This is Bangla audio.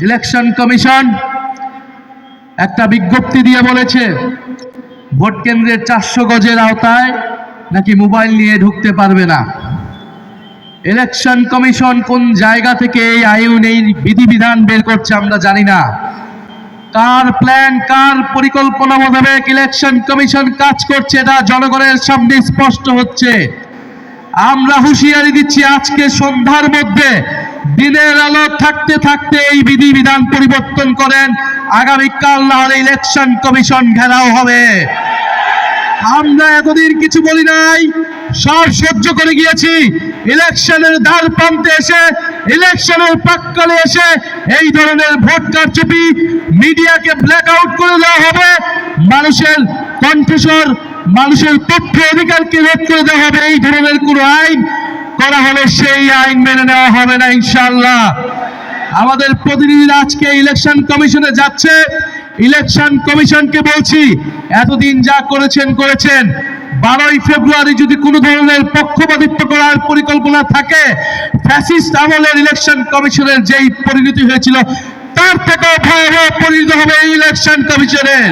ইলেকশন কমিশন একটা বিজ্ঞপ্তি দিয়ে বলেছে, ভোট কেন্দ্রের চারশো গজের আওতায় নাকি মোবাইল নিয়ে ঢুকতে পারবে না। ইলেকশন কমিশন কোন জায়গা থেকে এই আইন, এই বিধিবিধান বের করছে আমরা জানি না। কার প্ল্যান, কার পরিকল্পনা মোতাবেক ইলেকশন কমিশন কাজ করছে এটা জনগণের সামনে স্পষ্ট হচ্ছে। আমরা হুঁশিয়ারি দিচ্ছি আজকে সন্ধ্যার মধ্যে দিনের আলো থাকতে থাকতে এই বিধিবিধান পরিবর্তন করেন। আগামীকাল না হলে ইলেকশন কমিশন ঘেরাও হবে। আমরা এতদিন কিছু বলি নাই, সব সহ্য করে গিয়েছি। ইলেকশনের দ্বার প্রান্তে এসে, ইলেকশনের প্রাক্কালে এসে এই ধরনের ভোট কারচুপি মিডিয়াকে ব্ল্যাক আউট করে দেওয়া হবে। মানুষের কণ্ঠস্বর, মানুষের তথ্য অধিকারকে রোধ করে দেওয়া হবে। এই ধরনের কোনো আইন করা হবে সেই আইন মেনে নেওয়া হবে না ইনশাল্লাহ আমাদের প্রতিনিধিরা আজকে ইলেকশন কমিশনে যাচ্ছে। ইলেকশন কমিশনকে বলছি, এতদিন যা করেছেন করেছেন। বারোই ফেব্রুয়ারি যদি কোনো ধরনের পক্ষপাতিত্ব করার পরিকল্পনা থাকে, ফ্যাসিস্ট আমলের ইলেকশন কমিশনের যেই পরিণতি হয়েছিল, তার থেকেও ভয়াবহ পরিণত হবে ইলেকশন কমিশনের।